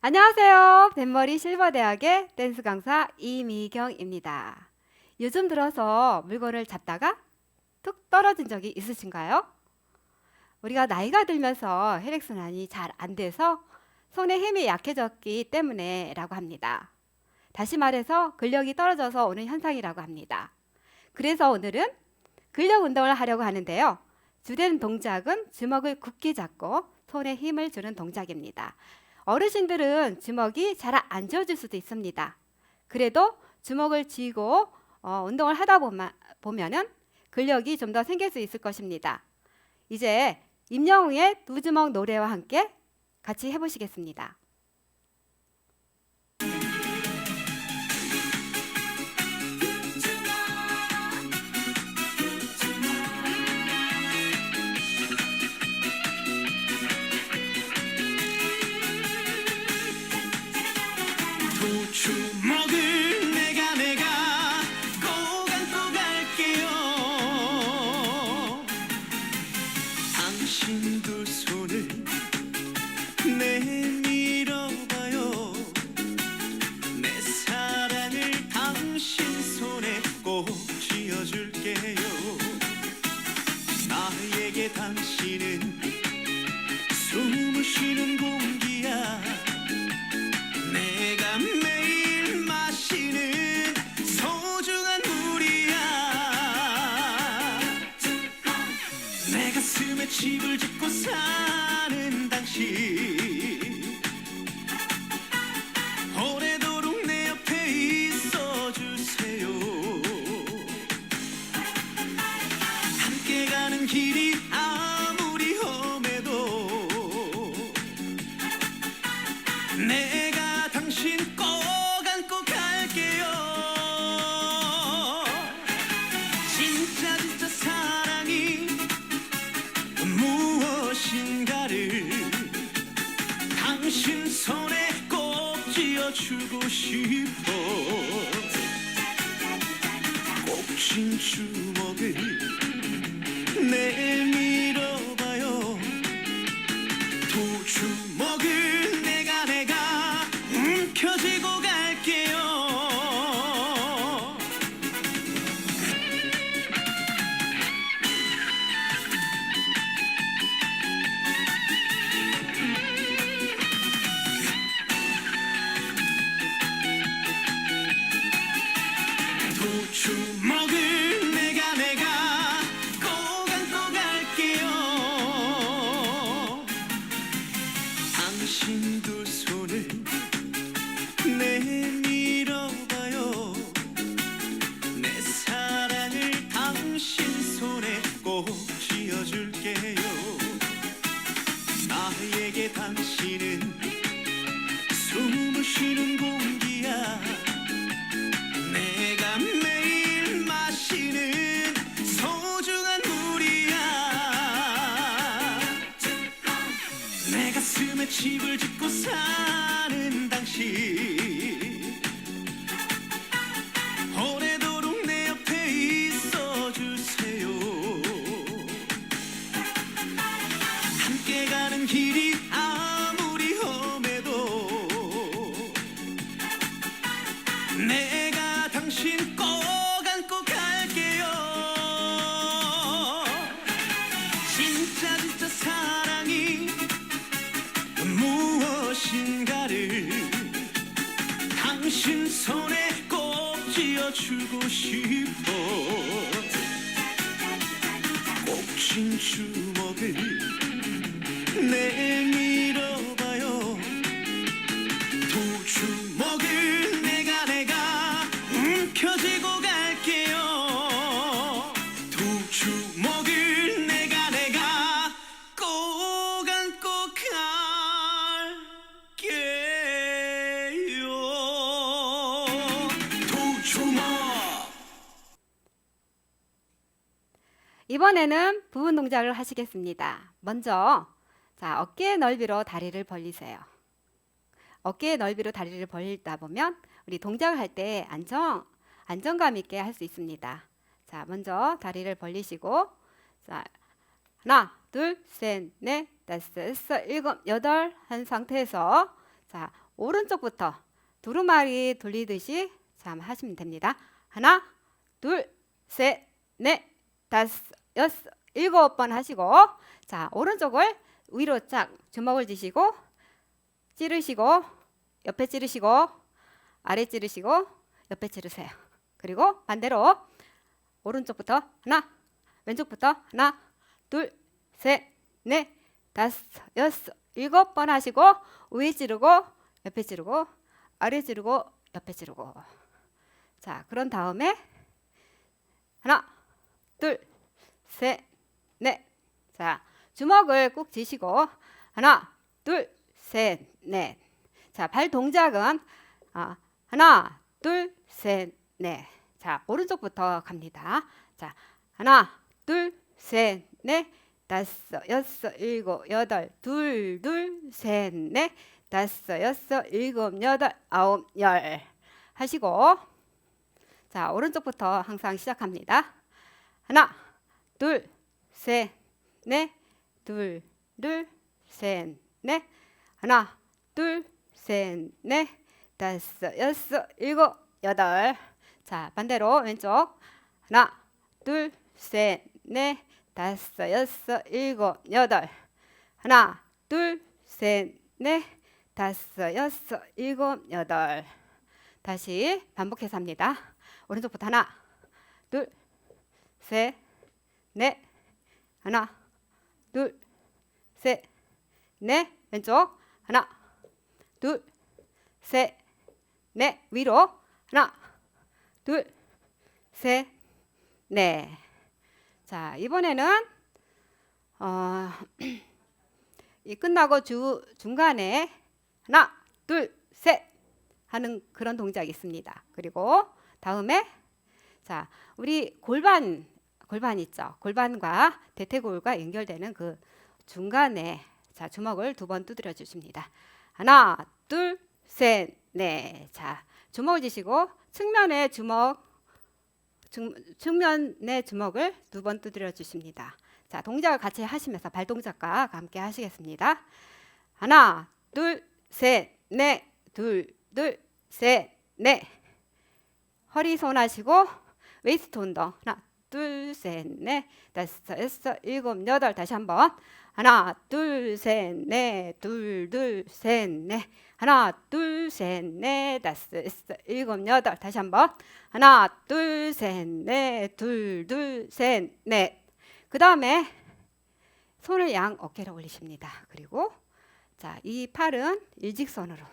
안녕하세요. 뱃머리 실버대학의 댄스 강사 이미경입니다. 요즘 들어서 물건을 잡다가 툭 떨어진 적이 있으신가요? 우리가 나이가 들면서 혈액순환이 잘 안 돼서 손에 힘이 약해졌기 때문에라고 합니다. 다시 말해서 근력이 떨어져서 오는 현상이라고 합니다. 그래서 오늘은 근력 운동을 하려고 하는데요. 주된 동작은 주먹을 굳게 잡고 손에 힘을 주는 동작입니다. 어르신들은 주먹이 잘안 쥐어질 수도 있습니다. 그래도 주먹을 쥐고 어, 운동을 하다 보면, 보면은 근력이 좀 더 생길 수 있을 것입니다. 이제 임영웅의 두 주먹 노래와 함께 같이 해보시겠습니다. 길이 아무리 험해도 내가 당신 꼭 안고 갈게요 진짜 진짜 사랑이 무엇인가를 당신 손에 꼭 쥐어주고 싶어 꼭 쥔 주먹을 내 주고 싶어. 꼭쥔 주 이번에는 부분 동작을 하시겠습니다. 먼저 자 어깨 넓이로 다리를 벌리세요. 어깨 넓이로 다리를 벌리다 보면 우리 동작을 할 때 안정 안정감 있게 할 수 있습니다. 자 먼저 다리를 벌리시고 자 하나 둘 셋 넷 다섯 여섯 일곱 여덟 한 상태에서 자 오른쪽부터 두루마리 돌리듯이 참 하시면 됩니다. 하나, 둘, 셋, 넷, 다섯, 여섯, 일곱 번 하시고 자 오른쪽을 위로 쫙 주먹을 쥐시고 찌르시고 옆에 찌르시고 아래 찌르시고 옆에 찌르세요. 그리고 반대로 오른쪽부터 하나, 왼쪽부터 하나, 둘, 셋, 넷, 다섯, 여섯, 일곱 번 하시고 위에 찌르고 옆에 찌르고 아래 찌르고 옆에 찌르고 자 그런 다음에 하나, 둘, 셋, 넷. 자 주먹을 꾹 쥐시고 하나, 둘, 셋, 넷. 자 발 동작은 아, 하나, 둘, 셋, 넷. 자 오른쪽부터 갑니다. 자 하나, 둘, 셋, 넷, 다섯, 여섯, 일곱, 여덟, 둘, 둘, 셋, 넷, 다섯, 여섯, 일곱, 여덟, 아홉, 열 하시고 자 오른쪽부터 항상 시작합니다. 하나, 둘, 셋, 넷, 둘, 둘, 셋, 넷, 하나, 둘, 셋, 넷, 다섯, 여섯, 일곱, 여덟. 자 반대로 왼쪽 하나, 둘, 셋, 넷, 다섯, 여섯, 일곱, 여덟. 하나, 둘, 셋, 넷, 다섯, 여섯, 일곱, 여덟. 다시 반복해서 합니다. 오른쪽부터 하나, 둘, 셋, 넷, 하나, 둘, 셋, 넷, 왼쪽 하나, 둘, 셋, 넷, 위로 하나, 둘, 셋, 넷. 자 이번에는 어, 이 끝나고 주 중간에 하나, 둘, 셋 하는 그런 동작이 있습니다. 그리고 다음에 자 우리 골반 골반 있죠. 골반과 대퇴골과 연결되는 그 중간에 자 주먹을 두 번 두드려 주십니다. 하나, 둘, 셋, 넷. 자 주먹을 쥐시고 측면에 주먹 측, 측면에 주먹을 두 번 두드려 주십니다. 자 동작을 같이 하시면서 발 동작과 함께 하시겠습니다. 하나, 둘, 셋, 넷, 둘, 둘, 셋, 넷. 허리 손 하시고 웨이스트 운동 하나, 둘, 셋, 넷, 다섯, 여섯, 일곱, 여덟. 다시 한번. 하나, 둘, 셋, 넷, 둘, 둘, 셋, 넷. 하나, 둘, 셋, 넷, 다섯, 여섯, 일곱, 여덟. 다시 한번. 하나, 둘, 셋, 넷, 둘, 둘, 셋, 넷. 그 다음에 손을 양 어깨로 올리십니다. 그리고 자, 이 팔은 일직선으로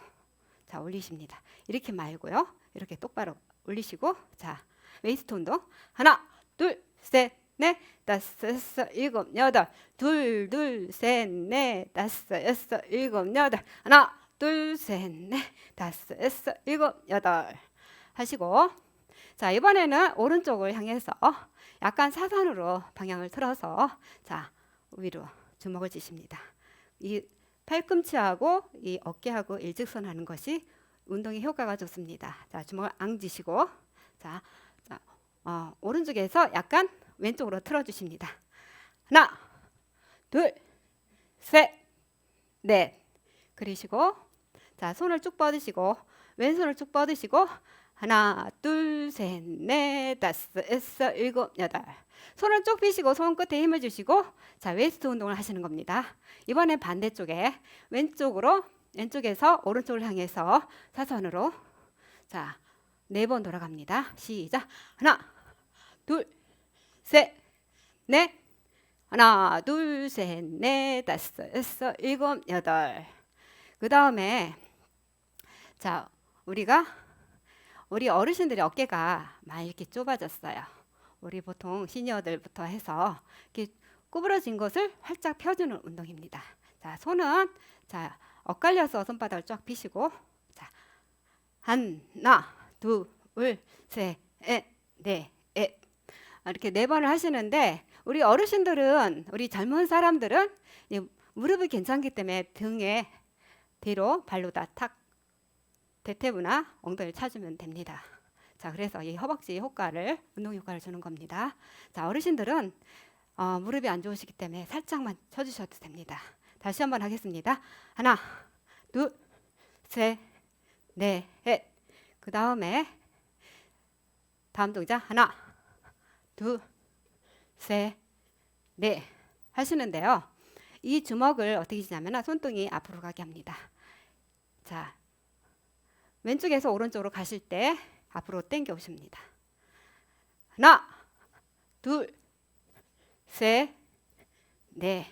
자 올리십니다. 이렇게 말고요. 이렇게 똑바로 올리시고 자 웨이스트 운동 하나 둘 셋 넷 다섯 여섯 일곱 여덟. 둘 둘 셋 넷 다섯 여섯 일곱 여덟. 하나 둘 셋 넷 다섯 여섯 일곱 여덟. 하시고. 자 이번에는 오른쪽을 향해서 약간 사선으로 방향을 틀어서 자 위로 주먹을 쥐십니다. 이 팔꿈치하고 이 어깨하고 일직선 하는 것이 운동의 효과가 좋습니다. 자, 주먹을 앙 지시고. 자, 자 어, 오른쪽에서 약간 왼쪽으로 틀어 주십니다. 하나, 둘, 셋, 넷. 그리시고 자, 손을 쭉 뻗으시고 왼손을 쭉 뻗으시고 하나, 둘, 셋, 넷, 다섯, 여섯, 일곱, 여덟. 손을 쭉 펴시고 손끝에 힘을 주시고 자 웨이스트 운동을 하시는 겁니다. 이번엔 반대쪽에 왼쪽으로 왼쪽에서 오른쪽을 향해서 사선으로 자 네 번 돌아갑니다. 시작 하나 둘 셋 넷. 하나 둘 셋 넷. 다섯 여섯 일곱 여덟. 그 다음에 자 우리가 우리 어르신들의 어깨가 많이 이렇게 좁아졌어요. 우리 보통 시니어들부터 해서 이렇게 구부러진 것을 활짝 펴주는 운동입니다. 자, 손은 자 엇갈려서 손바닥을 쫙 펴시고 자 하나, 둘, 셋, 넷, 넷, 넷 이렇게 네 번을 하시는데 우리 어르신들은 우리 젊은 사람들은 이 무릎이 괜찮기 때문에 등에 뒤로 발로 다 탁 대퇴부나 엉덩이를 차주면 됩니다. 자, 그래서 이 허벅지 효과를 운동 효과를 주는 겁니다. 자, 어르신들은 어, 무릎이 안 좋으시기 때문에 살짝만 쳐주셔도 됩니다. 다시 한번 하겠습니다. 하나, 둘, 셋, 넷. 그 다음에 다음 동작 하나, 둘, 셋, 넷 하시는데요. 이 주먹을 어떻게 치냐면 손등이 앞으로 가게 합니다. 자, 왼쪽에서 오른쪽으로 가실 때 앞으로 당겨 오십니다. 하나, 둘, 셋, 넷.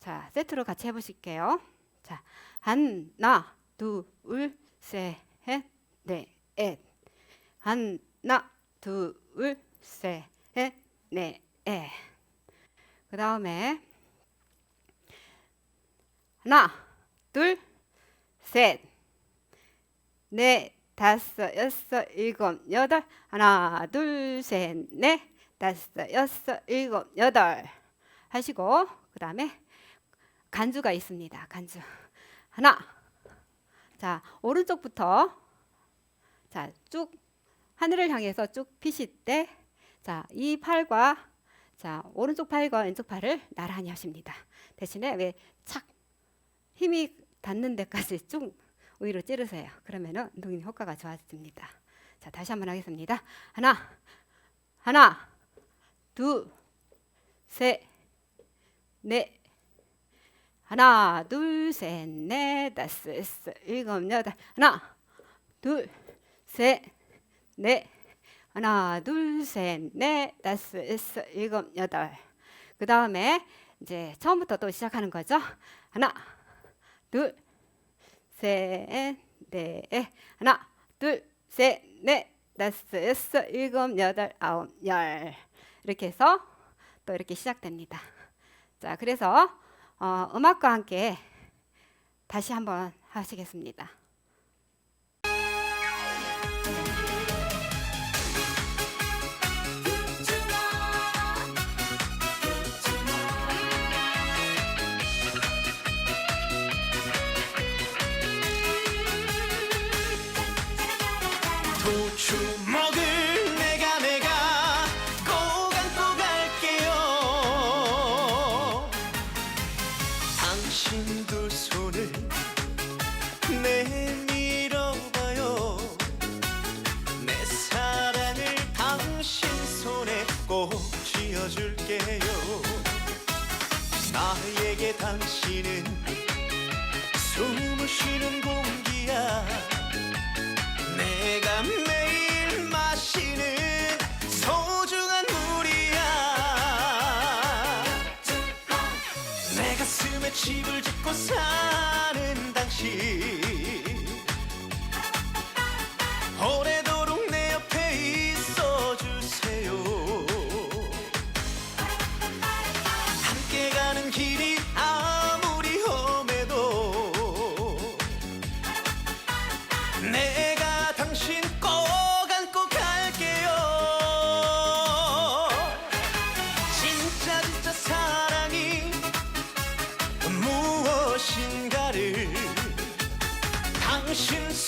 자, 세트로 같이 해보실게요. 자, 하나, 둘, 셋, 넷, 넷. 하나, 둘, 셋, 넷, 넷. 그 다음에 하나, 둘, 셋, 넷, 다섯, 여섯, 일곱, 여덟. 하나, 둘, 셋, 넷, 다섯, 여섯, 일곱, 여덟. 하시고 그 다음에 간주가 있습니다. 간주 하나. 자 오른쪽부터 자쭉 하늘을 향해서 쭉 피실 때, 자 이 팔과 자 오른쪽 팔과 왼쪽 팔을 나란히 하십니다. 대신에 왜 착 힘이 닿는 데까지 쭉 위로 찌르세요. 그러면은 운동 효과가 좋아집니다. 자 다시 한번 하겠습니다. 하나, 하나, 둘, 셋, 넷. 하나, 둘, 셋, 넷, 다섯, 일곱, 여덟. 하나, 둘, 셋, 넷. 하나, 둘, 셋, 넷, 다섯, 여섯, 일곱, 여덟. 그 다음에 이제 처음부터 또 시작하는 거죠. 하나, 둘, 셋, 넷. 하나, 둘, 셋, 넷, 다섯, 여섯, 일곱, 여덟, 아홉, 열. 이렇게 해서 또 이렇게 시작됩니다. 자, 그래서 어, 음악과 함께 다시 한번 하시겠습니다. 두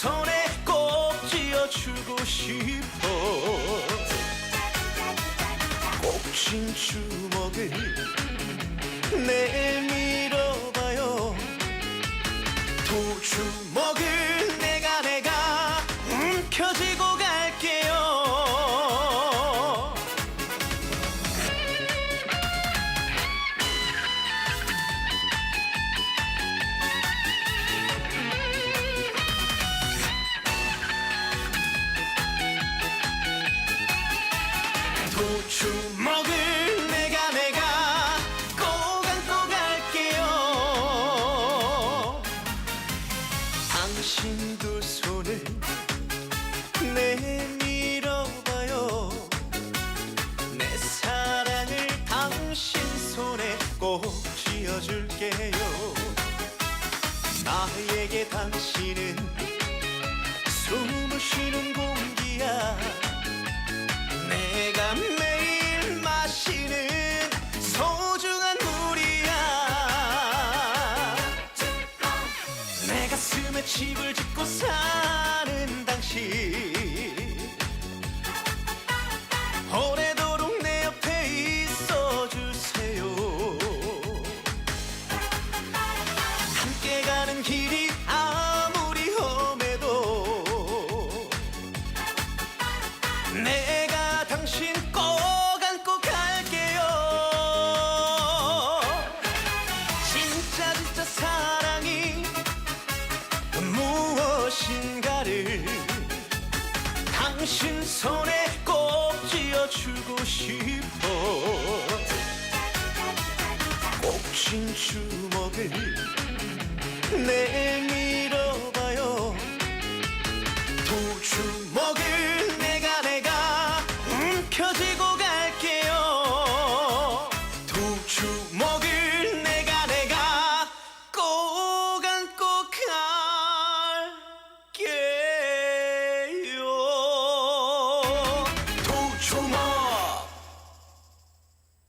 손에 쥐어줄게요. 나에게 당신은 숨을 쉬는 길이 아무리 험해도 내가 당신 꼭 안고 갈게요. 진짜 진짜 사랑이 무엇인가를 당신 손에 꼭 쥐어주고 싶어. 꽂힌 주먹을 내